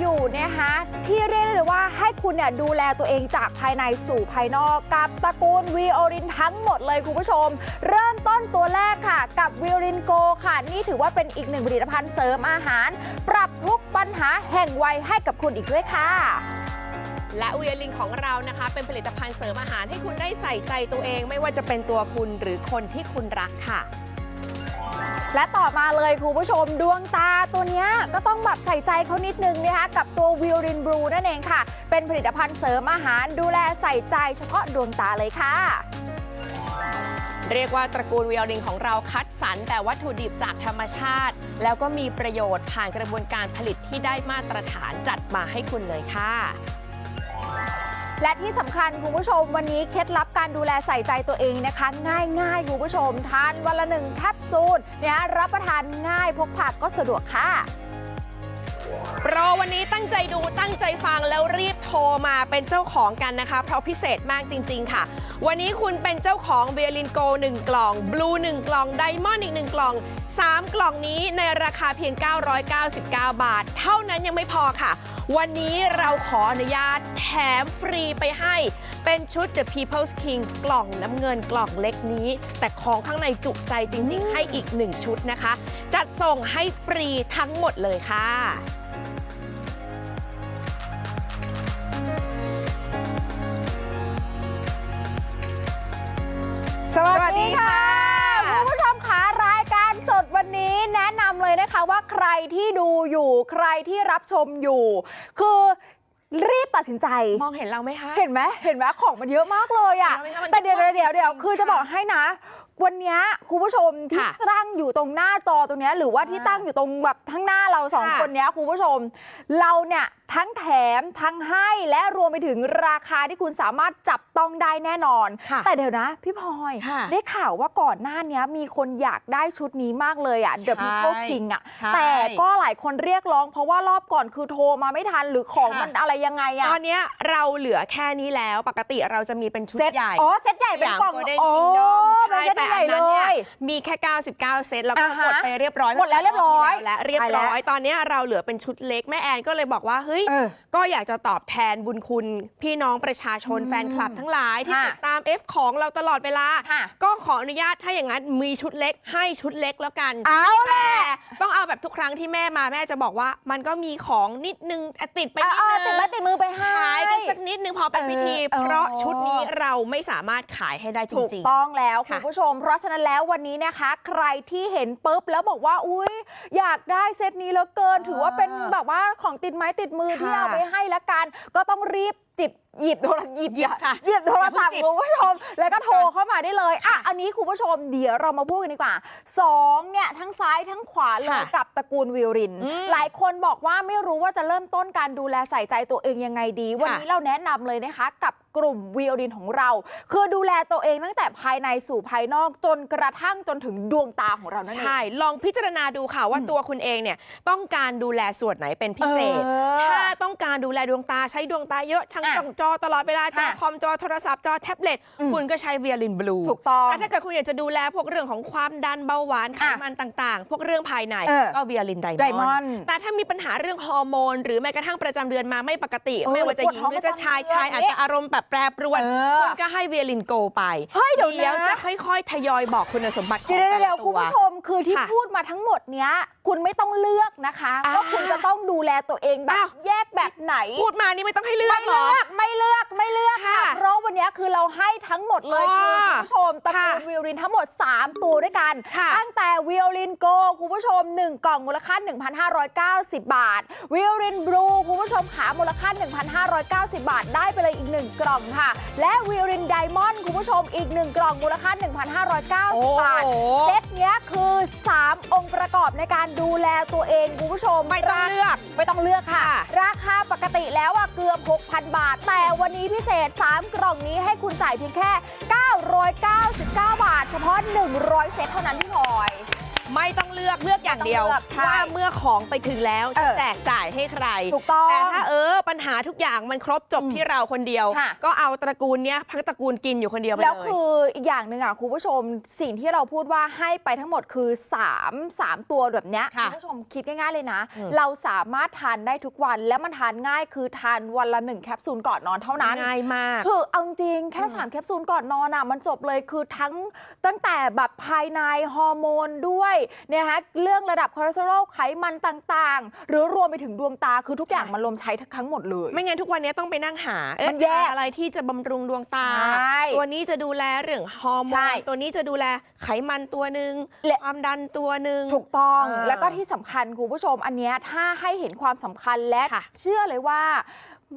อยู่นะคะที่เรียกได้เลยว่าให้คุณเนี่ยดูแลตัวเองจากภายในสู่ภายนอกกับตระกูลวีโอรินทั้งหมดเลยคุณผู้ชม เริ่มต้นตัวแรกค่ะ กับวีโอรินโกค่ะ นี่ถือว่าเป็นอีกหนึ่งผลิตภัณฑ์เสริมอาหาร ปรับทุกปัญหาแห่งวัยให้กับคุณอีกด้วยค่ะและวียลิงของเรานะคะ เป็นผลิตภัณฑ์เสริมอาหารให้คุณได้ใส่ใจตัวเอง ไม่ว่าจะเป็นตัวคุณหรือคนที่คุณรักค่ะ และต่อมาเลยคุณผู้ชมดวงตาตัวนี้ก็ต้องแบบใส่ใจเขานิดนึงนะคะกับตัววิวรินบลูนั่นเองค่ะ เป็นผลิตภัณฑ์เสริมอาหารดูแลใส่ใจเฉพาะดวงตาเลยค่ะเรียกว่าตระกูลวียลิงของเราคัดสรรแต่วัตถุดิบจากธรรมชาติ แล้วก็มีประโยชน์ผ่านกระบวนการผลิตที่ได้มาตรฐานจัดมาให้คุณเลยค่ะ และที่สำคัญคุณผู้ชมวันนี้เคล็ดลับการดูแลใส่ใจตัวเองนะคะ ง่ายๆคุณผู้ชมทานวันละหนึ่งแคปซูลเนี่ยรับประทานง่ายพกพาก็สะดวกค่ะโปรวันนี้ตั้งใจดูตั้งใจฟังแล้วรีบโทรมาเป็นเจ้าของกันนะคะ เพราะพิเศษมากจริง ๆ ค่ะ วันนี้คุณเป็นเจ้าของเบียลินโก1 กล่องบลู1กล่องไดมอนด์อีก 1 กล่อง 3 กล่องนี้ในราคาเพียง 999 บาท เท่านั้นยังไม่พอค่ะวันนี้เราขออนุญาตแถมฟรีไปให้ เป็นชุด The People's King กล่องน้ำเงินกล่องเล็กนี้ แต่ของข้างในจุใจจริง ๆ ให้อีก1ชุดนะคะ จัดส่งให้ฟรีทั้งหมดเลยค่ะสวัสสวัสดีดีค่ะค่ะ คุณผู้ชมคะรายการสดวันนี้แนะนำ เลยนะคะว่าใครที่ดูอยู่ ใครที่รับชมอยู่ คือรีบตัดสินใจ มองเห็นเราไหมคะ เห็นไหมเห็นไหมของมันเยอะมากเลยอะเห็นไหมคะมันแต่เดี๋ยวเยอะเดี๋ยวเดี๋ยวจริงๆคือจะค่ะบอกให้นะ วันเนี้ยคุณผู้ชมที่ค่ะตั้งอยู่ตรงหน้าจอตรงเนี้ยหรือว่าที่อ่าตั้งอยู่ตรงแบบทั้งหน้าเราสองค่ะคนเนี้ยคุณผู้ชม เราเนี่ย ทั้งแถมทั้งให้และรวมไปถึงราคาที่คุณสามารถจับต้องได้แน่นอนค่ะแต่เดี๋ยวนะ พี่พลอยค่ะได้ข่าวว่าก่อนหน้าเนี้ยมีคนอยากได้ชุดนี้มากเลยอะ The ใช่ People King อะใช่แต่ก็หลายคนเรียกร้อง เพราะว่ารอบก่อนคือโทรมาไม่ทันหรือของค่ะมันอะไรยังไงอะตอนเนี้ยเราเหลือแค่นี้แล้วปกติเราจะมีเป็นชุดเซตใหญ่อ๋อเซตใหญ่เป็นกล่องโกลเด้นโอ้คิงดอมเป็นใช่เซตแต่ใหอัญ่นเลนั้นเนี่ยยมีแค่ 99 เซตแล้วก็อ่าหฮะมดไปเรียบร้อยหมดแล้วเรียบร้อยและเรียบร้อยตอนเนี้ยเราเหลือเป็นชุดเล็กแม่แอนก็เลยบอกว่าเฮ้ยเออก็อยากจะตอบแทนบุญคุณพี่น้องประชาชนอืมแฟนคลับทั้งหลายที่ค่ะติดตาม F ของเราตลอดเวลาค่ะก็ขออนุญาตถ้าอย่างนั้นมีชุดเล็กให้ชุดเล็กแล้วกันเอาแหละแต่ต้องเอาแบบทุกครั้งที่แม่มาแม่จะบอกว่า มันก็มีของนิดนึงอะติดไปนิดเอานึเอางติดไม้ติดมือไปให้ขายกันสักนิดนึงพอเป็นเออพิธีเออเพราะชุดนี้เราไม่สามารถขายให้ได้จถูกริงต้องแล้วค่ะคุณผู้ชม เพราะฉะนั้นแล้ววันนี้นะคะ ใครที่เห็นปุ๊บแล้วบอกว่าอุ้ยอยากได้เซตนี้เหลือเกิน ถือว่าเป็นแบบว่าของติดไม้ติดมือที่ค่ะเอาไปให้ละกัน ก็ต้องรีบ จิบหยิบโทรหยิบหยิบค่ะหยิบโทรศัพท์อย่าเพิ่งจิบคุณผู้ชม แล้วก็โทรเข้ามาได้เลยอะอันนี้คุณผู้ชมเดี๋ยวเรามาพูดกันดีกว่าสองเนี่ยทั้งซ้ายทั้งขวาเลยค่ะกับตระกูลวิวรินอืมหลายคนบอกว่าไม่รู้ว่าจะเริ่มต้นการดูแลใส่ใจตัวเองยังไงดี วันนี้เราแนะนำเลยนะคะ กับกลุ่มวิวรินของเรา คือดูแลตัวเองตั้งแต่ภายในสู่ภายนอกจนกระทั่งจนถึงดวงตาของเรานั่นเองใช่ลองพิจารณาดูค่ะว่าตัวคุณเองเนี่ยต้องการดูแลส่วนไหนเป็นพิเศษเออถ้าต้องการดูแลดวงตาใช้ดวงตาเยอะช่างอะจ้องจอตลอดเวลาจอค่ะคอมจอโทรศัพท์จอแท็บเล็ตอืมคุณก็ใช้เวียลินบลูถูกต้องแต่ถ้าเกิดคุณอยากจะดูแลพวกเรื่องของความดันเบาหวานไขอะมันต่างๆ พวกเรื่องภายในเออก็เวียลินไดไดมมออนนด์ด์แต่ถ้ามีปัญหาเรื่องฮอร์โมน หรือแม้กระทั่งประจำเดือนมาไม่ปกติเออไม่ว่าจะหญิงปวดท้องหรือจะชายประจำเดือนชายอาจจะอารมณ์แบบแปรปรวนเออคุณก็ให้เวียลินโกไปเฮ้ยเดี๋ยวนะจะค่อยๆทยอยบอกคุณสมบัติของเดี๋ยวแต่เดี๋ละยวคุตัณวผู้ชมคือที่ค่ะพูดมาทั้งหมดเนี้ยคุณไม่ต้องเลือกนะคะอ่าว่าคุณจะต้องดูแลตัวเองแบอ้าบวแยกแบบไหน พูดมานี่ไม่ต้องให้เลือไม่กหรเลืออกไม่เลือกไม่เลือกค่ะค่ะ เพราะวันนี้คือเราให้ทั้งหมดเลยอ๋อคือคุณผู้ชมตระกูลค่ะวิวรินทั้งหมด 3 ตัวด้วยกันค่ะตั้งแต่วิวรินโกคุณผู้ชม 1 กล่องมูลค่า 1,590 บาท วิวรินบลูคุณผู้ชมขามูลค่า 1,590 บาท ได้ไปเลยอีก 1 กล่องค่ะ และวิวรินไดมอนด์คุณผู้ชมอีก 1 กล่องมูลค่า 1,590 บาทโอ้โหเซตเนี้ยคือ 3 องค์ประกอบในการดูแลตัวเองคุณผู้ชมไม่ต้องเลือกไม่ต้องเลือกค่ะค่ะราคาปกติแล้วอะเกือบ6,000 บาทแต่วันนี้พิเศษ 3 กล่องนี้ให้คุณจ่ายเพียงแค่ 999 บาท เฉพาะ 100 เซตเท่านั้นพี่พลอย ไม่ต้องเลือกเลือกอย่างเดียว ไม่ต้องเลือกใช่ว่าเมื่อของไปถึงแล้วเอจะอแจกจ่ายให้ใครถูกต้องแต่ถ้าเออปัญหาทุกอย่างมันครบจบอืมที่เราคนเดียว ค่ะ ก็เอาตระกูลเนี้ยพักตระกูลกินอยู่คนเดียวไปเลย แล้วคืออีกอย่างหนึ่งอะคุณผู้ชมสิ่งที่เราพูดว่าให้ไปทั้งหมดคือ 3 3 ตัวแบบเนี้ยค่ะณผู้ชมคิดง่ายๆเลยนะ อืม เราสามารถทานได้ทุกวันและมันทานง่ายคือทานวันละหนึ่งแคปซูลก่อนนอนเท่านั้น ง่ายมาก คือเอาจริงแค่อืม3แคปซูลก่อนนอนอะมันจบเลยคือทั้งตั้งแต่แบบภายในฮอร์โมนด้วยเนี่ยฮะเรื่องระดับคอเลสเตอรอลไขมันต่างๆ หรือรวมไปถึงดวงตาคือทุกอย่างมันรวมใช้ทั้งหมดเลย ไม่งั้นทุกวันนี้ต้องไปนั่งหาเอ๊ะมันแยกทานอะไรที่จะบำรุงดวงตา ใช่ตัวนี้จะดูแลเรื่องฮอร์โมใช่ นตัวนี้จะดูแลไขมันตัวหนึ่งและ ความดันตัวหนึ่ง ถูกต้องเออแล้วก็ที่สำคัญคุณผู้ชมอันเนี้ยถ้าให้เห็นความสำคัญและค่ะ เชื่อเลยว่า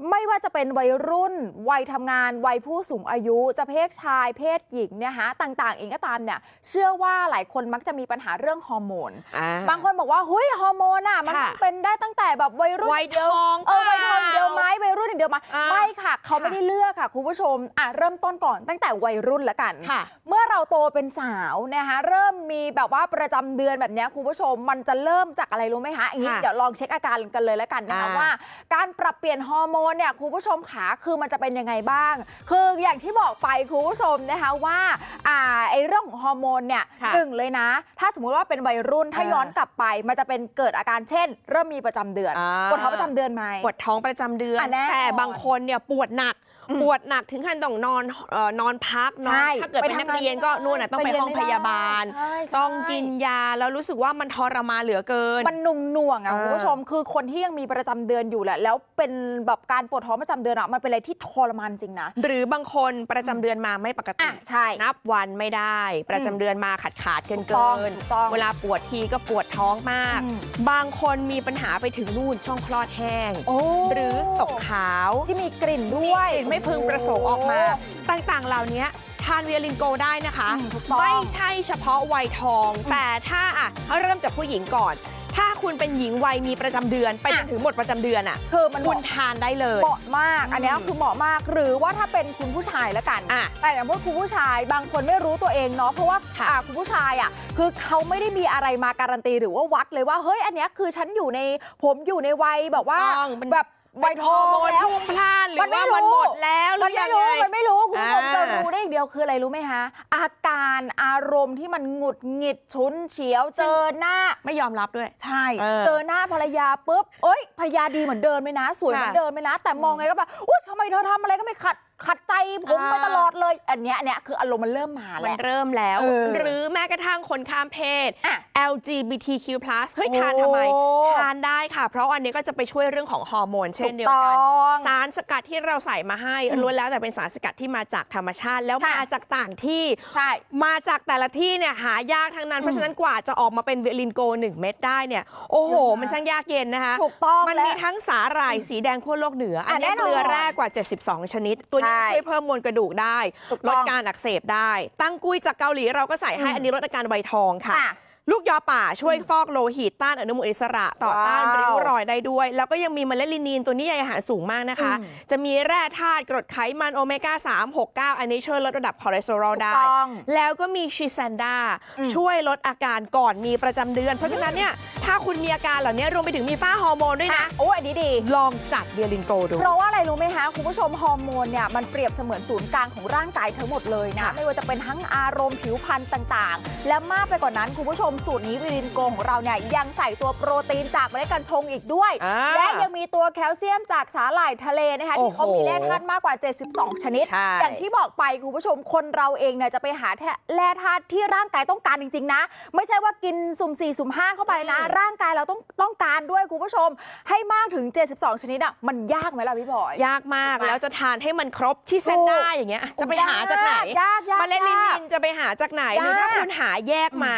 ไม่ว่าจะเป็นวัยรุ่น วัยทำงาน วัยผู้สูงอายุ จะเพศชาย เพศหญิงเนี่ยฮะต่างๆ เองก็ตามเนี่ย เชื่อว่าหลายคนมักจะมีปัญหาเรื่องฮอร์โมน อ่า บางคนบอกว่าเฮ้ยฮอร์โมนอะ มันค่ะต้องเป็นได้ตั้งแต่แบบวัยรุ่นวัยเดียวทองเออวัยทองเปล่าเดียวไหมวัยรุ่นเดียวไหมอ่า ไม่ค่ะ เขาค่ะไม่ได้เลือกค่ะ คุณผู้ชมอะเริ่มต้นก่อนตั้งแต่วัยรุ่นละกัน ค่ะ เมื่อเราโตเป็นสาวนะคะเริ่มมีแบบว่าประจำเดือนแบบเนี้ยคุณผู้ชมมันจะเริ่มจากอะไรรู้ไหมคะอย่างนี้ค่ะเดี๋ยวลองเช็คอาการกันเลยแล้วกันนะคะอ่าว่า การปรับเปลี่ยนฮอร์โมนเนี่ยคุณผู้ชมขาคือมันจะเป็นยังไงบ้าง คืออย่างที่บอกไปคุณผู้ชมนะคะว่าอ่าไอเรื่องของฮอร์โมนเนี่ยค่ะหนึ่งเลยนะ ถ้าสมมุติว่าเป็นวัยรุ่นถ้าอ่าย้อนกลับไป มันจะเป็นเกิดอาการเช่น เริ่มมีประจำเดือนอ่าปวดท้องประจำเดือนไหม ปวดท้องประจำเดือน อะแน่นอนแต่บางคนเนี่ยปวดหนักอืม ปวดหนักถึงขั้นต้องนอนเอ่อนอนพักนอใช่นถ้าเกิดเป็นนักเรียนก็ไปทำงานนู่นน่ะต้องไปไปเรียนห้องพยาบาล ไม่ได้ใช่ใช่ ต้องกินยาแล้วรู้สึกว่ามันทรมานเหลือเกิน มันหนุ่งหน่วงๆอะเออ คุณผู้ชมคือคนที่ยังมีประจำเดือนอยู่แหละแล้วเป็นแบบการปวดท้องประจำเดือนอะมันเป็นอะไรที่ทรมานจริงนะหรือบางคนประจำเดือนมาไม่ปกติอะใช่ นับวันไม่ได้ ประจำเดือนมาขาดขาดๆเกินถูกต้องเกินถูกต้องเวลาปวดทีก็ปวดท้องมาก อืม บางคนมีปัญหาไปถึงนู่นช่องคลอดแห้ง โอ้หรือตกขาว ที่มีกลิ่นด้วยกลิ่นไม่พึงประสงค์ออกมา ต่างๆ เหล่านี้ทานเวียลินโกได้นะคะอืมถูกต้องไม่ใช่เฉพาะวัยทอง แต่ถ้าอะเริ่มจากผู้หญิงก่อน ถ้าคุณเป็นหญิงวัยมีประจำเดือน ไปจนถึงหมดประจำเดือนอะคือมันเหคุณมาะทานได้เลยเหมาะมาก อันเนี้ยอืมคือเหมาะมากหรือว่าถ้าเป็นคุณผู้ชายแล้วกันอะแต่อย่างพวกคุณผู้ชายบางคนไม่รู้ตัวเองเนาะเพราะว่าค่ะอ่าคุณผู้ชายอะคือเขาไม่ได้มีอะไรมาการันตีหรือว่าวัดเลยว่าเฮ้ยอันเนี้ยคือฉันอยู่ในผมอยู่ในวัยแบบว่าต้องเป็นแบบ วัยทองฮร์โมนแล้วพุ่งพล่านหรือมันไม่ว่ามันรู้หมดแล้วหรืมันอยัไม่งรู้ไงมันไม่รู้คุณผู้ชมอ่าจะรู้ได้อย่างเดียวคืออะไรรู้ไหมคะอาการอารมณ์ที่มันหงุดหงิดชุนเฉียวเจอหน้าไม่ยอมรับด้วย ใช่เออเจอหน้าภรรยาปุ๊บเอ้ยภรรยาดีเหมือนเดิมไหมนะ สวยเหมือนค่ะเดิมไหมนะ แต่มองไงก็แบบอุ้ยทำไมเธอทำอะไรก็ไม่ขัด ขัดใจผมอ่าไปตลอดเลย อันเนี้ยอันเนี้ยคืออารมณ์มันเริ่มมามัแล้นวเริ่มแล้วเออหรือแม้กระทั่งคนข้ามเพศอะ LGBTQ+ เฮ้ยทานทำไมโอ้ทานได้ค่ะ เพราะอันนี้ก็จะไปช่วยเรื่องของฮอร์โมนเช่นเดียวถูกันต้องสารสกัดที่เราใส่มาให้อืมล้วนแล้วแต่เป็นสารสกัดที่มาจากธรรมชาติ แล้วค่ะมาจากต่างที่ใช่มาจากแต่ละที่เนี่ยหายากทั้งนั้น เพราะฉะนั้นกว่าจะออกมาเป็นเวลินโก1เม็ดได้เนี่ยโอ้โหเยอะมากมันช่างยากเย็นนะคะถูกต้องมันและมีทั้งสาหร่ายสีแดงขั้วโลกเหนือ อันนี้แน่นอนเกลือแร่กว่า 72 ชนิดตัวนี้ใช่ช่วยเพิ่มมวลกระดูกได้ถูกลต้ดองการอักเสบได้ ตั้งกุ้ยจากเกาหลีเราก็ใส่ให้อืมอันนี้ลดอาการใบทองค่ะค่ะ ลูกยอป่าช่วยฟอกโลหิตต้านอนุมูลอิสระต่อต้านว้าวริ้วรอยได้ด้วย แล้วก็ยังมีเมล็ดลินีนตัวนี้ใยอาหารสูงมากนะคะอืมจะมีแร่ธาตุกรดไขมันโอเมก้า 3 6 9 อันนี้ช่วยลดระดับคอเลสเตอรอลถูกได้ต้องแล้วก็มีชิแซนดาอืมช่วยลดอาการก่อนมีประจำเดือน เพราะฉะนั้นเนี่ยถ้าคุณมีอาการเหล่านี้รวมไปถึงมีฝ้าฮอร์โมนด้วยค่ะนะ โอ้ยอันนี้ดี ลองจัดเบียร์ลินโกดู เพราะว่าอะไรรู้ไหมคะ คุณผู้ชมฮอร์โมนเนี่ยมันเปรียบเสมือนศูนย์กลางของร่างกายทั้งหมดเลยนะค่ะไม่ว่าจะเป็นทั้งอารมณ์ผิวพรรณต่างๆ และมากไปกว่านั้นคุณผู้ชมสูตรนี้วิรินโกของเราเนี่ยยังใส่ตัวโปรตีนจากเมล็ดกัญชงอีกด้วย อ่าและยังมีตัวแคลเซียมจากสาหร่ายทะเลนะคะโอ้ที่โหเขามีแร่ธาตุมากกว่า 72 ชนิด ใช่ อย่างที่บอกไปคุณผู้ชมคนเราเองเนี่ยจะไปหาแร่ธาตุที่ร่างกายต้องการจริง ๆ นะ ไม่ใช่ว่ากินสุ่ม4สุ่ม5เข้าไปนะอืมร่างกายเราต้องต้องการด้วยคุณผู้ชม ให้มากถึง 72 ชนิดอะมันยากไหมล่ะพี่บอย ยากมากถูกไหมแล้วจะทานให้มันครบที่เซนได้อย่างเงี้ยจะไปหาจากไหนยากยากเมล็ดลิยากนินจะไปหาจากไหนหรือถ้าคุณหาแยกมา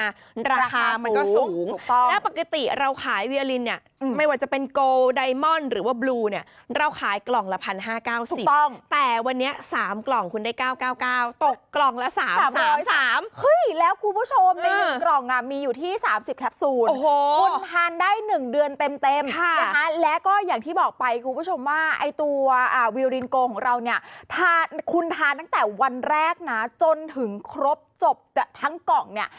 ราคามันก็สูงถูกต้องและปกติเราขายเวียลินเนี่ยอืมไม่ว่าจะเป็นโกลไดมอนด์หรือว่าบลูเนี่ยเราขายกล่องละพันห้าเก้าถูสิกบต้อง แต่วันเนี้ยสามกล่องคุณได้999ตกกล่องละ3 3 3เฮ้ย แล้วคุณผู้ชมในหนึ่งเออกล่องอะมีอยู่ที่ 30 แคปซูลโอ้โหคุณทานได้ 1 เดือนเต็มๆค่ะนะคะและก็อย่างที่บอกไปคุณผู้ชมว่าไอตัวอ่าวิรินโกของเราเนี่ยทานคุณทานตั้งแต่วันแรกนะ จนถึงครบจบทั้งกล่องเนี่ย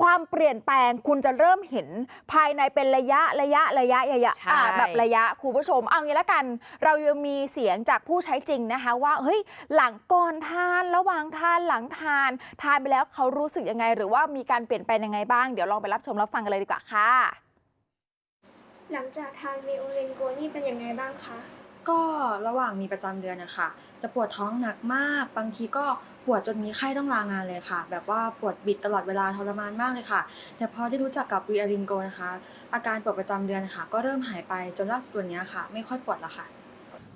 ค่ะความเปลี่ยนแปลงคุณจะเริ่มเห็นภายในเป็นระยะระยะระยะระยะใช่ อ่าแบบระยะคุณผู้ชม เอางี้ละกัน เรายังมีเสียงจากผู้ใช้จริงนะคะ ว่าเฮ้ยหลังก่อนทานระหว่างทานหลังทาน ทานไปแล้วเขารู้สึกยังไง หรือว่ามีการเปลี่ยนแปลงยังไงบ้างเดี๋ยวลองไปรับชมรับฟังกันเลยดีกว่าค่ะ หลังจากทานวีโอเลนโกนี่เป็นยังไงบ้างคะ ก็ระหว่างมีประจำเดือนนะคะ จะปวดท้องหนักมาก บางทีก็ปวดจนมีไข้ต้องลางานเลยค่ะ แบบว่าปวดบิดตลอดเวลาทรมานมากเลยค่ะ แต่พอได้รู้จักกับวีอารินโกนะคะ อาการปวดประจำเดือนนะคะก็เริ่มหายไปจนล่าสุดวันนี้ค่ะ ไม่ค่อยปวดแล้วค่ะ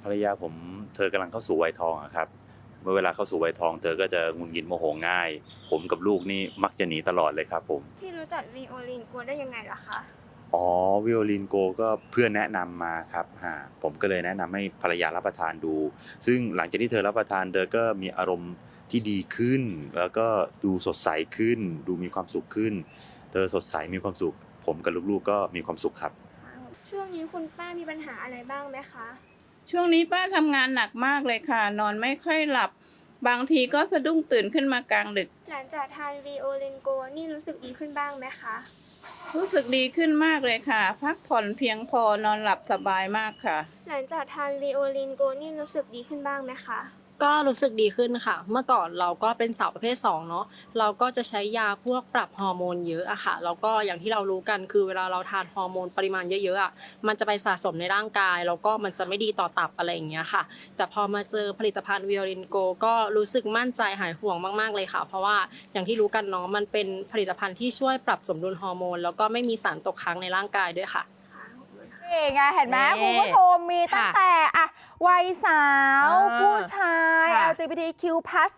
ภรรยาผมเธอกำลังเข้าสู่วัยทองอะครับ เมื่อเวลาเข้าสู่วัยทองเธอก็จะหงุนงิดโมโหง่าย ผมกับลูกนี่มักจะหนีตลอดเลยครับผม พี่รู้จักวีโอเลนโกได้ยังไงล่ะคะ อ๋อวิโอลินโกก็เพื่อนแนะนำมาครับฮะผมก็เลยแนะนำให้ภรรยารับประทานดู ซึ่งหลังจากที่เธอรับประทานเธอก็มีอารมณ์ที่ดีขึ้น แล้วก็ดูสดใสขึ้น ดูมีความสุขขึ้น เธอสดใสมีความสุข ผมกับลูกๆก็มีความสุขครับ ช่วงนี้คุณป้ามีปัญหาอะไรบ้างไหมคะ ช่วงนี้ป้าทำงานหนักมากเลยค่ะ นอนไม่ค่อยหลับบางทีก็สะดุ้งตื่นขึ้นมากลางดึก หลังจากทานวีโอเลนโกนี่รู้สึกดีขึ้นบ้างไหมคะ รู้สึกดีขึ้นมากเลยค่ะ พักผ่อนเพียงพอนอนหลับสบายมากค่ะ หลังจากทานวีโอลินโกนี่รู้สึกดีขึ้นบ้างไหมคะ ก็รู้สึกดีขึ้นค่ะ เมื่อก่อนเราก็เป็นสาวประเภท2เนาะ เราก็จะใช้ยาพวกปรับฮอร์โมนเยอะอะค่ะ แล้วก็อย่างที่เรารู้กันคือเวลาเราทานฮอร์โมนปริมาณเยอะๆอะมันจะไปสะสมในร่างกาย แล้วก็มันจะไม่ดีต่อตับอะไรอย่างเงี้ยค่ะ แต่พอมาเจอผลิตภัณฑ์วิโอลินโกก็รู้สึกมั่นใจหายห่วงมากๆเลยค่ะ เพราะว่าอย่างที่รู้กันเนาะ มันเป็นผลิตภัณฑ์ที่ช่วยปรับสมดุลฮอร์โมน แล้วก็ไม่มีสารตกค้างในร่างกายด้วยค่ะค่ะขอบคุณค่ะนี่ไงเห็นไหมนี่คุณผู้ชมมีตั้งค่ะ แต่อะ วัยสาวอ่าผู้ชายค่ะ LGBTQ+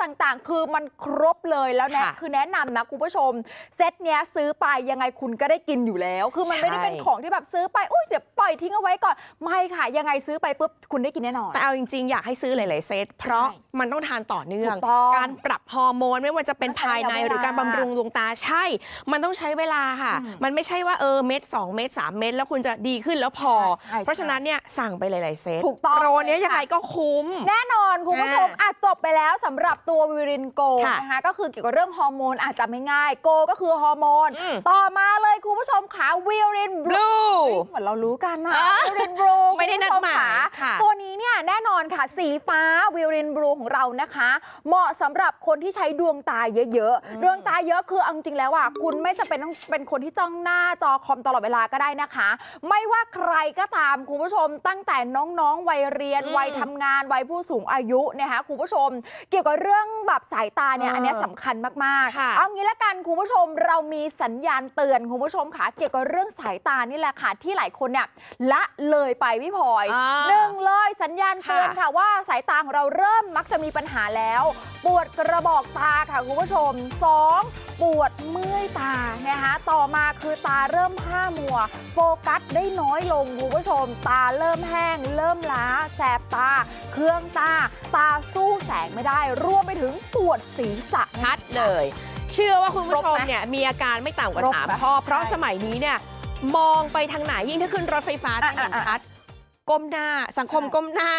ต่างๆ คือมันครบเลยแล้วแนะค่ะคือแนะนำนะคุณผู้ชม เซตเนี้ยซื้อไปยังไงคุณก็ได้กินอยู่แล้ว คือมันไม่ได้ใช่เป็นของที่แบบซื้อไป อุ้ยเดี๋ยวปล่อยทิ้งเอาไว้ก่อน ไม่ค่ะ ยังไงซื้อไปปุ๊บคุณได้กินแน่นอน แต่เอาจริงๆ อยากให้ซื้อหลายๆ เซต เพราะใช่มันต้องทานต่อเนื่องถูกต้อง การปรับฮอร์โมนไม่ว่าจะเป็นต้องใช้ภายในเวลาหรือการบำรุงดวงตาใช่ มันต้องใช้เวลาค่ะอืมมันไม่ใช่ว่าเออเม็ด2เม็ด3เม็ดแล้วคุณจะดีขึ้นแล้วพอใช่ใช่เพราะฉะนั้นเนี่ยสั่งไปหลายๆ เซตถูกต้องโปรเนี้ยเลยค่ะยังไงก็คุ้ม แน่นอนคุณผู้ชมอ่าอาจจบไปแล้วสำหรับตัววิรินโกค่ะนะคะก็คือเกี่ยวกับเรื่องฮอร์โมนอาจจะไม่ง่ายโกก็คือฮอร์โมนอืมต่อมาเลยคุณผู้ชมขาวิรินบลู Blue เหมือนเรารู้กันนะเออวิรินบลูไม่ได้นัดหมายค่ะตัวนี้เนี่ยแน่นอนค่ะ สีฟ้าวิรินบลูของเรานะคะ เหมาะสำหรับคนที่ใช้ดวงตาเยอะๆดวงตาเยอะคือเอาจริงๆแล้วอะคุณไม่จำเป็นต้องเป็นคนที่จ้องหน้าจอคอมตลอดเวลาก็ได้นะคะ ไม่ว่าใครก็ตามคุณผู้ชมตั้งแต่น้องๆวัยเรียนอืมวัยทำงานวัยผู้สูงอายุนะคะคุณผู้ชม เกี่ยวกับเรื่องแบบสายตาเนี่ยเอออัอันเนี้ยสำคัญมากค่ะๆเอางี้ละกันคุณผู้ชมเรามีสัญญาณเตือนคุณผู้ชมค่ะเกี่ยวกับเรื่องสายตานี่แหละค่ะที่หลายคนเนี่ยละเลยไปพี่พลอยอ่าหนึ่งเลยสัญญาณเตือนค่ะค่ะว่าสายตาของเราเริ่มมักจะมีปัญหาแล้ว ปวดกระบอกตาค่ะคุณผู้ชม 2. ปวดเมื่อยตานะคะต่อมาคือตาเริ่มผ้ามัว โฟกัสได้น้อยลงคุณผู้ชม ตาเริ่มแห้ง เริ่มล้าแสบตา เครื่องตา ตาสู้แสงไม่ได้รวมไปถึงปวดศีรษะชัดเลย เชื่อว่าคุณผู้ชครบมไหมเนี่ยมีอาการไม่ต่ำกว่าครบสามไหมข้อเพราะใช่สมัยนี้เนี่ยมองไปทางไหนยิ่งถ้าขึ้นรถไฟฟ้าจะอะเห็นอะชัด ก้มหน้า สังคมใช่ก้มหน้า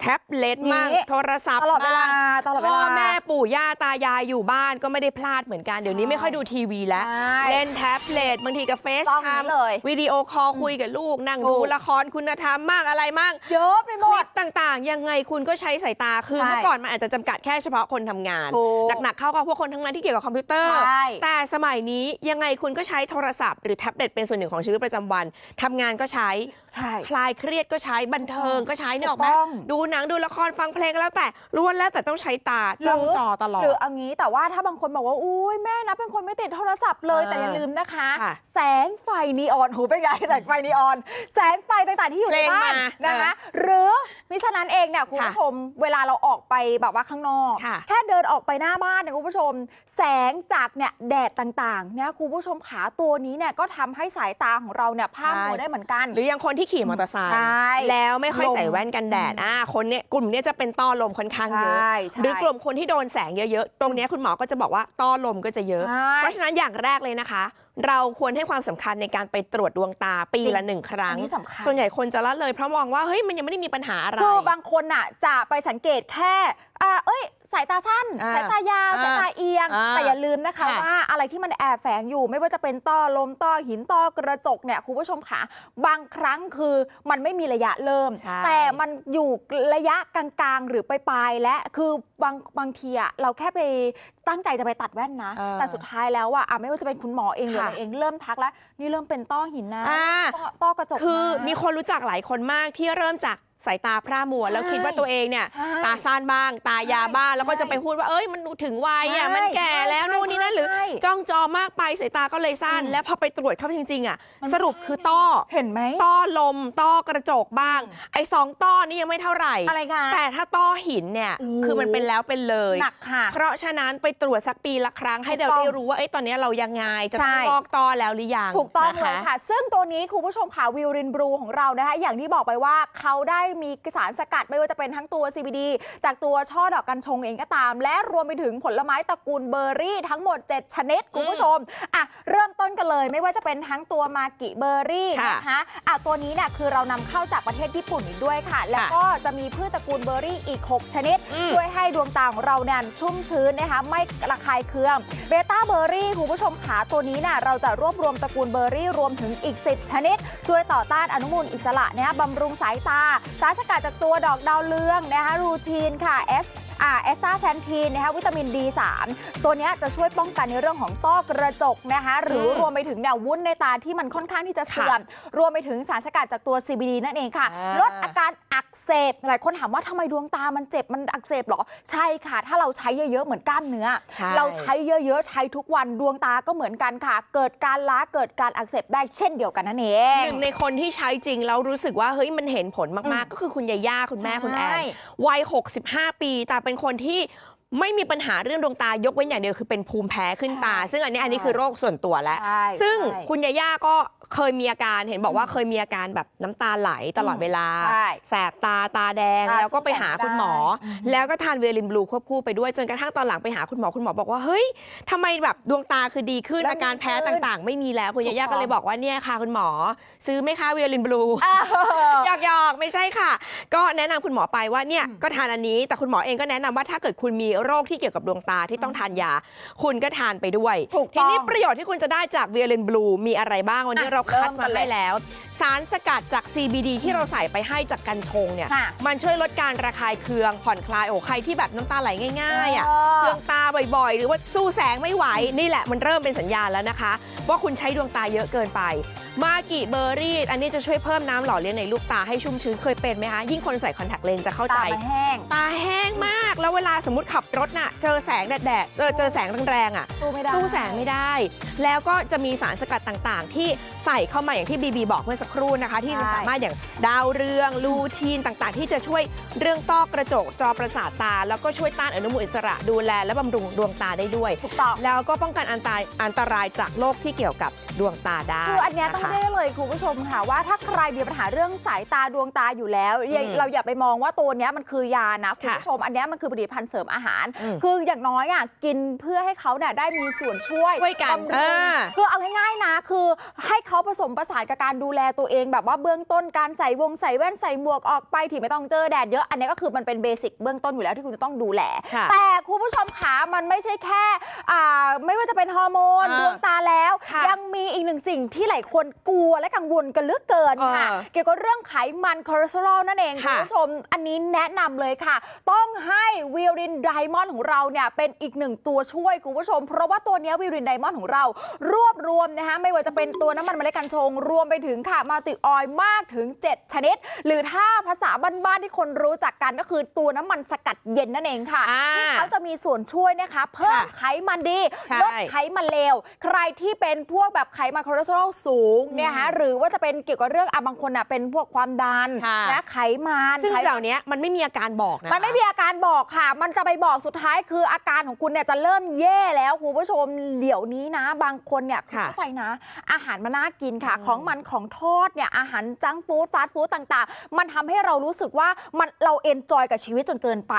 แท็บเล็ตมากนี่โทรศัพท์ตลอดเวลาบ้งตลอดเวพ่อลาแม่ปู่ย่าตายายอยู่บ้านก็ไม่ได้พลาดเหมือนกัน เดี๋ยวนี้ใช่ไม่ค่อยดูทีวีแล้วใช่เล่นแท็บเล็ตบางทีกับเฟซต้องไทนี้ม์เลยวิดีโอคอลคุยกับลูก นั่งถูดูกละครคุณธรรมมากอะไรมากเยอะไปหคมลิดปต่างๆ ยังไงคุณก็ใช้สายตาคือใช่เมื่อก่อนมันอาจจะจำกัดแค่เฉพาะคนทำงานถูกหนักๆเข้ากับพวกคนทำงานที่เกี่ยวกับคอมพิวเตอร์ใช่แต่สมัยนี้ยังไงคุณก็ใช้โทรศัพท์หรือแท็บเล็ตเป็นส่วนหนึ่งของชีวิตประจำวันทำงานก็ใช้ใช่คลายเครียดก็ใช้บันเทิงก็ใช้เนี่ยออกไหมถูกต้อง ดูหนังดูละครฟังเพลงก็แล้วแต่ล้วนแล้วแต่ต้องใช้ตาจ้องจอตลอด หรือเอางี้แต่ว่าถ้าบางคนบอกว่าอุ้ยแม่นะเป็นคนไม่ติดโทรศัพท์เลยอ่าแต่อย่าลืมนะคะ ค่ะแสงไฟนีออนหูเป็นไง แสงไฟนีออน แสงไฟต่างๆที่อยู่ในเพลงบ้านมานะคะหรือมิฉะนั้นเองเนี่ยคุณค่ะผู้ชมเวลาเราออกไปแบบว่าข้างนอก ค่ะ แค่เดินออกไปหน้าบ้านเนี่ยคุณผู้ชม แสงจากเนี่ยแดดต่างๆเนี่ยคุณผู้ชมขาตัวนี้เนี่ยก็ทำให้สายตาของเราเนี่ยพร่ามัวได้เหมือนกัน หรือยังคนที่ขี่มอเตอร์ไซค์ ใช่แล้วไม่ค่อยลมใส่แว่นกันแดดอ่าคนเนี้ยกลุ่มเนี้ยจะเป็นต้อลมค่อนข้างเยอะใช่ใช่หรือกลุ่มคนที่โดนแสงเยอะๆ ตรงเนี้ยคุณหมอก็จะบอกว่าต้อลมก็จะเยอะใช่เพราะฉะนั้นอย่างแรกเลยนะคะ เราควรให้ความสำคัญในการไปตรวจดวงตาปีละหนึ่งครั้งอันนี้สำคัญส่วนใหญ่คนจะละเลยเพราะมองว่าเฮ้ยมันยังไม่ได้มีปัญหาอะไรคือบางคนน่ะจะไปสังเกตแค่อ่าเอ้ยสายตาสั้นอ่าสายตายาวอ่าสายตาเอียงอ่าแต่อย่าลืมนะคะค่ะว่าอะไรที่มันแอบแฝงอยู่ ไม่ว่าจะเป็นต้อลมต้อหินต้อกระจกเนี่ยคุณผู้ชมค่ะ บางครั้งคือมันไม่มีระยะเริ่มใช่แต่มันอยู่ระยะกลางๆ หรือปลายๆและคือบางบางทีอะเราแค่ไปตั้งใจจะไปตัดแว่นนะเออแต่สุดท้ายแล้วอะอะไม่ว่าจะเป็นคุณหมอเองหรือค่ะอะไรเองเริ่มทักแล้ว นี่เริ่มเป็นต้อหินนะอ่า ต้อต้อกระจกคือนะ มีคนรู้จักหลายคนมากที่เริ่มจากสายตาพร่ามัวใช่แล้วคิดว่าตัวเองเนี่ย ใช่ตาสั้นบ้าง ตายาบ้าง แล้วก็จะไปพูดว่าเอ้ยมันถึงวัยอะใช่มันแก่แล้วใช่นู่นนี่นั่นหรือใช่ จ้องจอมากไปสายตาก็เลยสั้นอืมแล้วพอไปตรวจเข้าไปจริงๆอะมันสรุปคือต้อเห็นไหมต้อลมต้อกระจกบ้าง ไอ้สองต้อนี่ยังไม่เท่าไหร่อะไรคะแต่ถ้าต้อหินเนี่ยโอ้คือมันเป็นแล้วเป็นเลยหนักค่ะเพราะฉะนั้นไปตรวจสักปีละครั้งให้ถูกเราต้องได้รู้ว่าเอ้ยตอนนี้เรายังไงจะต้องใช่ลอกต้อแล้วหรือยังถูกต้องนเลยค่ะ ซึ่งตัวนี้คุณผู้ชมค่ะวิวรินบลูของเรานะคะอย่างที่บอกไปว่าเขาได้มีสารสกัดไม่ว่าจะเป็นทั้งตัว CBD จากตัวช่อดอกกัญชงเองก็ตาม และรวมไปถึงผลไม้ตระกูลเบอร์รี่ทั้งหมด 7 ชนิดคุณผู้ชมอะเริ่มต้นกันเลยไม่ว่าจะเป็นทั้งตัวมากิเบอร์รี่ค่ะนะคะอะตัวนี้เนี่ยคือเรานำเข้าจากประเทศญี่ปุ่นอีกด้วยค่ะ แล้วก็จะมีพืชตระกูลเบอร์รี่อีก 6 ชนิดอืมช่วยให้ดวงตาของเราเนี่ยชุ่มชื้นนะคะไม่ระคายเคืองเบต้าเบอร์รี่คุณผู้ชมขาตัวนี้น่ะเราจะรวบรวมตระกูลเบอร์รี่รวมถึงอีก 10 ชนิด ช่วยต่อต้านอนุมูลอิสระนะคะบำรุงสายตา สารสกัดจากตัวดอกดาวเรืองนะคะรูทีนค่ะเอสอ่าเอสตาแซนทีนนะคะวิตามิน D3 ตัวเนี้ยจะช่วยป้องกันในเรื่องของต้อกระจกนะคะหรืออมรวมไปถึงเนี่ยวุ้นในตาที่มันค่อนข้างที่จะเสื่อม รวมไปถึงสารสกัดจากตัว CBD นั่นเองค่ะอ่าลดอาการอักเสบหลายคนถามว่าทำไมดวงตามันเจ็บมันอักเสบเหรอ ใช่ค่ะ ถ้าเราใช้เยอะๆเหมือนกล้ามเนื้อใช่เราใช้เยอะๆใช้ทุกวันดวงตาก็เหมือนกันค่ะ เกิดการล้าเกิดการอักเสบได้เช่นเดียวกันนั่นเองหนึ่งในคนที่ใช้จริงแล้วรู้สึกว่าเฮ้ยมันเห็นผลมากอืมๆก็คือคุณยาย่าคุณแม่คุณแอใช่นวัย 65 ปีแต่เป็นคนที่ ไม่มีปัญหาเรื่องดวงตายกเว้นอย่างเดียวคือเป็นภูมิแพ้ขึ้นตา ซึ่งอันนี้อันนี้คือโรคส่วนตัวแล้ว ใช่ซึ่งใช่ คุณยาย่าก็เคยมีอาการเห็นบอกว่าเคยมีอาการแบบน้ำตาไหลตลอดเวลา ใช่ แสบตาตาแดงตาแล้วก็ไปหาคุณหมอสู้แสงไม่ได้แล้วก็ทานเวลินบลูควบคู่ไปด้วยจนกระทั่งตอนหลังไปหาคุณหมอคุณหมอบอกว่าเฮ้ยทำไมแบบดวงตาคือดีขึ้นแล้วอาการแพ้ดีขึ้นต่างๆ ไม่มีแล้วคุณยาย่าถูกต้องก็เลยบอกว่าเนี่ยค่ะคุณหมอ ซื้อไหมคะเวลินบลู อ้าว หยอกหยอกๆไม่ใช่ค่ะ ก็แนะนำคุณหมอไปว่าเนี่ยก็ทานอันนี้ แต่คุณหมอเองก็แนะนำว่าถ้าเกิดคุณมีโรคที่เกี่ยวกับดวงตาที่ต้องทานยา คุณก็ทานไปด้วย ถูกทีต้องนี้ประโยชน์ที่คุณจะได้จากเวลินบลูมีอะไรบ้างวันนี้อะเราคัดเริ่มกัมานเลยให้แล้ว สารสกัดจาก CBD ที่เราใส่ไปให้จากกัญชงเนี่ยค่ะมันช่วยลดการระคายเคืองผ่อนคลายโอ้ใครที่แบบน้ำตาไหลง่ายๆอะเออ เคืองตาบ่อยๆ หรือว่าสู้แสงไม่ไหวนี่แหละมันเริ่มเป็นสัญญาณแล้วนะคะ ว่าคุณใช้ดวงตาเยอะเกินไป มากิเบอร์รี่ อันนี้จะช่วยเพิ่มน้ำหล่อเลี้ยงในลูกตาให้ชุ่มชื้นเคยเป็นไหมคะยิ่งคนใส่คอนแทคเลนส์จะเข้าใจตามันแห้ง ตาแห้งมากแล้วเวลาสมมติขับรถน่ะเจอแสงแดดๆเออเจอแสงแรงๆอะสู้ไม่ได้ สู้แสงไม่ได้ แล้วก็จะมีสารสกัดต่างๆ ที่ใส่เข้ามาอย่างที่บีบีบอกเมื่อสักครู่นะคะ ที่จะใช่สามารถอย่างดาวเรืองลูทีนต่างๆ ที่จะช่วยเรื่องต้อกระจกจอประสาทตา แล้วก็ช่วยต้านอนุมูลอิสระดูแล และบำรุงดวงตาได้ด้วยถูกต้อง แล้วก็ป้องกันอันตรายอันตรายจากโรคที่เกี่ยวกับดวงตาได้คืออันเนี้ยต้องะคะได้เลยคุณผู้ชมค่ะว่าถ้าใครมีปัญหาเรื่องสายตาดวงตาอยู่แล้วอย่าอืมเราอย่าไปมองว่าตัวเนี้ยมันคือยานะคุณค่ะผู้ชมอันเนี้ยมันคือผลิตภัณฑ์เสริมอาหารอืมคืออย่างน้อยอะกินเพื่อให้เขาเนี่ยได้มีส่วนช่วยช่วยกัน บำรุงอ่าคือเอาง่ายๆนะ คือให้เขา ผสมผสานกับการดูแลตัวเองแบบว่าเบื้องต้นการใส่วงใส่แว่นใส่หมวกออกไปที่ไม่ต้องเจอแดดเยอะอันเนี้ยก็คือมันเป็นเบสิกเบื้องต้นอยู่แล้วที่คุณจะต้องดูแลค่ะแต่คุณผู้ชมขามันไม่ใช่แค่อ่าไม่ว่าจะเป็นฮอร์โมนอ่าดวงตาแล้วค่ะยังมีอีกหนึ่งสิ่งที่หลายคนกลัวและกังวลกันเหลือเกินค่ะเออเกี่ยวกับเรื่องไขมันคอเลสเตอรอลนั่นเองคุณค่ะผู้ชมอันนี้แนะนำเลยค่ะ ต้องให้วิวรินไดมอนด์ของเราเนี่ยเป็นอีกหนึ่งตัวช่วยคุณผู้ชม เพราะว่าตัวเนี้ยวิวรินไดมอนด์ของเรารวบรวมนะคะไม่ว่าจะเป็นตัวน้ำมันเมล็ดกัญชง รวมไปถึงค่ะมาติออยล์มากถึง 7 ชนิด หรือถ้าภาษาบ้านๆที่คนรู้จักกันก็คือตัวน้ำมันสกัดเย็นนั่นเองค่ะอ่าที่เขาจะมีส่วนช่วยนะคะ เพิ่มค่ะไขมันดีใช่ลดไขมันเลวใครที่เป็นพวกแบบไขมันคอเลสเตอรอลสูงเนี่ยฮะหรือว่าจะเป็นเกี่ยวกับเรื่องอะบางคนอะเป็นพวกความดันค่ะนะไขมันซึ่งไขเหล่านี้มันไม่มีอาการบอกนะมันไม่มีอาการบอกค่ะ มันจะไปบอกสุดท้ายคืออาการของคุณเนี่ยจะเริ่มแย่แล้วคุณผู้ชมเดี๋ยวนี้นะ บางคนเนี่ยค่ะเข้าใจนะ อาหารมันน่ากินค่ะอืมของมันของทอดเนี่ยอาหารจังก์ฟู้ดฟาสต์ฟู้ดต่างๆ มันทำให้เรารู้สึกว่ามันเราเอนจอยกับชีวิตจนเกินไป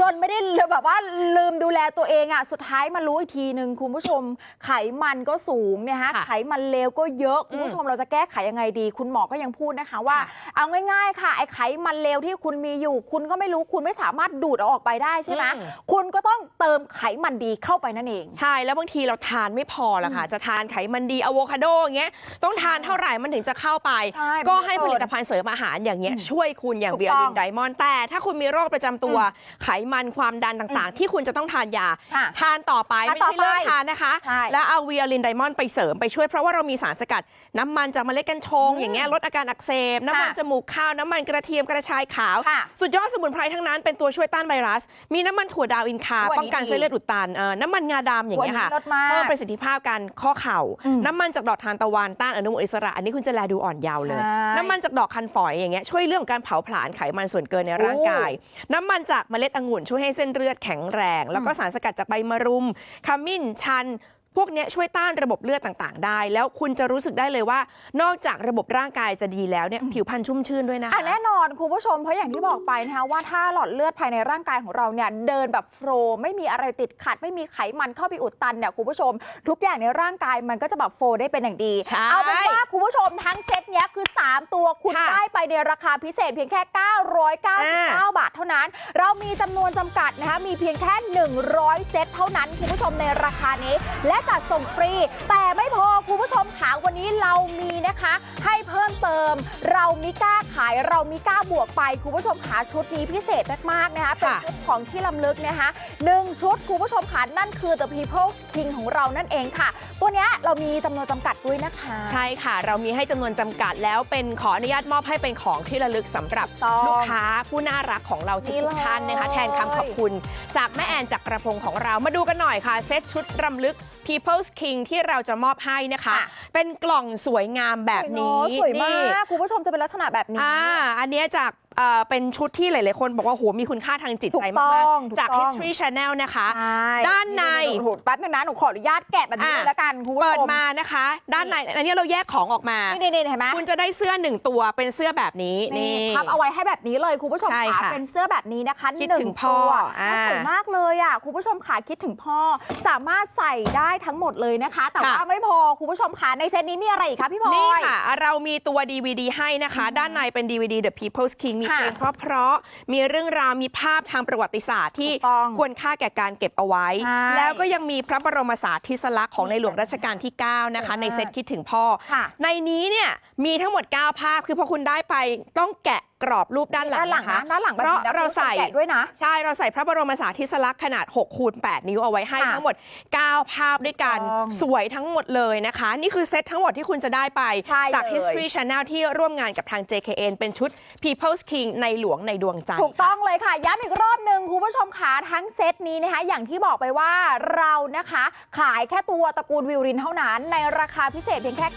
จนไม่ได้แบบว่าลืมดูแลตัวเองอะสุดท้ายมารู้อีกทีหนึ่งคุณผู้ชม ไขมันก็สูงเนี่ยฮะค่ะไขมันเลวก็เยอะอืคุณมผู้ชมเราจะแก้ไขยังไงดี คุณหมอก็ยังพูดนะคะว่าค่ะเอาง่าย ๆ ค่ะไอ้ไขมันเลวที่คุณมีอยู่ คุณก็ไม่รู้คุณไม่สามารถดูดเอาออกไปได้ใช่ไหมอืมคุณก็ต้องเติมไขมันดีเข้าไปนั่นเอง ใช่แล้วบางทีเราทานไม่พอละค่ะ จะทานไขมันดีอะโวคาโดอย่างเงี้ยต้องทานเท่าไหร่มันถึงจะเข้าไป ใช่ก็มันให้เกิผนลิตภัณฑ์เสริมอาหารอย่างเงี้ยอืมช่วยคุณอย่างถูกเบียต้ริองนไดมอนด์แต่ถ้าคุณมีโรคประจำตัว ไขมันความดันต่างๆ ที่คุณจะต้องทานยา ค่ะทานต่อไปทานไม่ต่อใช่เลิกไปทานนะคะ ใช่แล้วเอาเวียรินไดมอนด์ไปเสริมไปช่วยเพราะว่าเรามีสารสกัด น้ำมันจากเมล็ดกัญชงอืมอย่างเงี้ยลดอาการอักเสบ น้ำมันค่ะจมูกข้าว น้ำมันกระเทียมกระชายขาว ค่ะสุดยอดสมุนไพรทั้งนั้นเป็นตัวช่วยต้านไวรัส มีน้ำมันถั่วดาวอินคาโอ้อันนี้ป้องกันดีเส้นเลือดอุดตันเอ่อน้ำมันงาดำอย่างเงี้ยค่ะโอ้อันนี้เลิศมากเพิ่มประสิทธิภาพการข้อเข่า อืม น้ำมันจากดอกทานตะวันต้านอนุมูลอิสระ อันนี้คุณจะแลดูอ่อนเยาว์เลยใช่น้ำมันจากดอกคันฝอยอย่างเงี้ยช่วยเรื่องของการเผาผลาญไขมันส่วนเกินในร่างกาย น้ำมันจากเมล็ดองุ่นช่วยให้เส้นเลือดแข็งแรง แล้วก็สารสกัดจากใบมะรุมขมิ้นชัน พวกเนี้ยช่วยต้านระบบเลือดต่างๆ ได้ แล้วคุณจะรู้สึกได้เลยว่า นอกจากระบบร่างกายจะดีแล้วเนี่ยผิวพรรณชุ่มชื่นด้วยนะคะอะแน่นอนคุณผู้ชมเพราะอย่างที่บอกไปนะคะว่าถ้าหลอดเลือดภายในร่างกายของเราเนี่ยเดินแบบโฟลว์ไม่มีอะไรติดขัด ไม่มีไขมันเข้าไปอุดตันเนี่ยคุณผู้ชม ทุกอย่างในร่างกายมันก็จะแบบโฟลว์ได้เป็นอย่างดีใช่เอาเป็นว่าคุณผู้ชมทั้งเซตเนี้ยคือ 3 ตัวคุณค่ะได้ไปในราคาพิเศษเพียงแค่ 999 บาทเท่านั้น เรามีจำนวนจำกัดนะคะมีเพียงแค่ 100 เซตเท่านั้นคุณผู้ชมในราคานี้และจัดส่งฟรี แต่ไม่พอคุณผู้ชมค่ะวันนี้เรามีนะคะ ให้เพิ่มเติม เรามีกล้าขายเรามีกล้าบวกไปคุณผู้ชมค่ะชุดนี้พิเศษมากๆนะคะเป็นค่ะชุดของที่ลำลึกนะคะหนึ่งชุดคุณผู้ชมค่ะนั่นคือ The People King ของเรานั่นเองค่ะ ตัวเนี้ยเรามีจำนวนจำกัดด้วยนะคะ ใช่ค่ะ เรามีให้จำนวนจำกัดแล้วเป็นขออนุญาตมอบให้เป็นของที่ระลึกสำหรับต้องลูกค้าผู้น่ารักของเรานี่ทุกๆท่านนะคะเลยแทนคำขอบคุณ จากแม่แอนจากกระพงของเรามาดูกันหน่อยค่ะ เซตชุดรำลึก People's King ที่เราจะมอบให้นะคะค่ะเป็นกล่องสวยงามแบบนี้สวยเนอะสวยนี่มาก คุณผู้ชมจะเป็นลักษณะแบบนี้ อ่า อันเนี้ยจาก เอ่อเป็นชุดที่หลาย ๆ คนบอกว่าโหมีคุณค่าทางจิตใจถูกต้มาอกงถูกๆจากต้อง History Channel นะคะใช่ด้านในโอ้โหแป๊บนึงนะหนูขออนุญาตแกะแบบนี้อะเลยละกันคุณผู้ชเปิดมมานะคะ ด้านในอันนี้เราแยกของออกมานี่นี่ๆๆเห็นไหมคุณจะได้เสื้อหนึ่งตัวเป็นเสื้อแบบนี้นี่นี่พับเอาไว้ให้แบบนี้เลยคุณผู้ชมใช่ขาค่ะเป็นเสื้อแบบนี้นะคะคิดหนึ่ถึงงพ่อตัวอ่าสวยมากเลยอะคุณผู้ชมขาคิดถึงพ่อ สามารถใส่ได้ทั้งหมดเลยนะคะ แต่ค่ะว่าไม่พอคุณผู้ชมขาในเซตนี้มีอะไรอีกคะพี่พลอยนี่ค่ะ เรามีตัว DVD ให้นะคะ ด้านในเป็น DVD The People's King มีค่ะเพลงเพราะๆมีเรื่องราวมีภาพทางประวัติศาสตร์ที่ถูกต้องควรค่าแก่การเก็บเอาไว้ใช่แล้วก็ยังมีพระบรมสารีริสลักษณ์ของในหลวงรัชกาลที่ 9 นะคะสวยมากในเซตคิดถึงพ่อค่ะในนี้เนี่ยมีทั้งหมด 9 ภาพคือพอคุณได้ไปต้องแกะ กรอบรูปด้านหลังด้านหลังนะคะนะด้านหลังแบบเพราะนี้นะเราใส่คุณผู้ชมแกะด้วยนะ ใช่เราใส่พระบรมสารีริสลักษณ์ขนาด6คูณ8นิ้วเอาไว้ให้ค่ะทั้งหมด 9 ภาพด้วยกัน ถูกต้องสวยทั้งหมดเลยนะคะ นี่คือเซตทั้งหมดที่คุณจะได้ไปใช่จาก เลย History Channel ที่ร่วมงานกับทาง JKN เป็นชุด People's King ในหลวงในดวงใจ ถูกต้องเลยค่ะย้ำอีกรอบหนึ่งคุณผู้ชมขาทั้งเซตนี้นะคะ อย่างที่บอกไปว่าเรานะคะ ขายแค่ตัวตระกูลวิวรินเท่านั้น ในราคาพิเศษเพียงแค่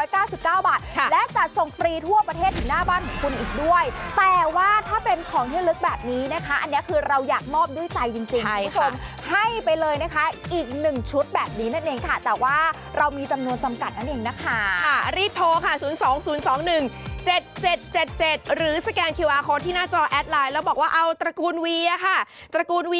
999 บาท ค่ะ และจัดส่งฟรีทั่วประเทศถึงหน้าบ้านของคุณอีกด้วยแต่ว่าถ้าเป็นของที่ระลึกแบบนี้นะคะ อันนี้คือเราอยากมอบด้วยใจจริงๆใช่คุณผู้ชค่ะมให้ไปเลยนะคะ อีกหนึ่งชุดแบบนี้นั่นเองค่ะ แต่ว่าเรามีจำนวนจำกัดนั่นเองนะคะ ค่ะ รีบโทรค่ะ 02021 7777 หรือสแกน QR code ที่หน้าจอแอดไลน์แล้วบอกว่าเอาตระกูล V อะค่ะ ตระกูล V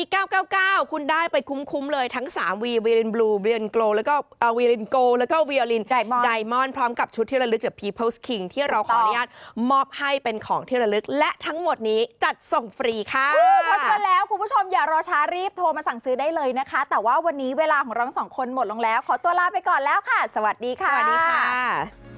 999 คุณได้ไปคุ้มๆเลยทั้ง 3 V วีลินบลูวีลินโกลแล้วก็วีลินโกแล้วก็วีลิน Diamond ไดมอนด์พร้อมกับชุดที่ระลึกจาก People's King ที่เราขออนุญาตมอบให้เป็นของที่ระลึก และทั้งหมดนี้จัดส่งฟรีค่ะเพราะฉะนั้นแล้วคุณผู้ชมอย่ารอช้ารีบโทรมาสั่งซื้อได้เลยนะคะ แต่ว่าวันนี้เวลาของเราทั้งสองคนหมดลงแล้ว ขอตัวลาไปก่อนแล้วค่ะ สวัสดีสค่ะวัสดีค่ะ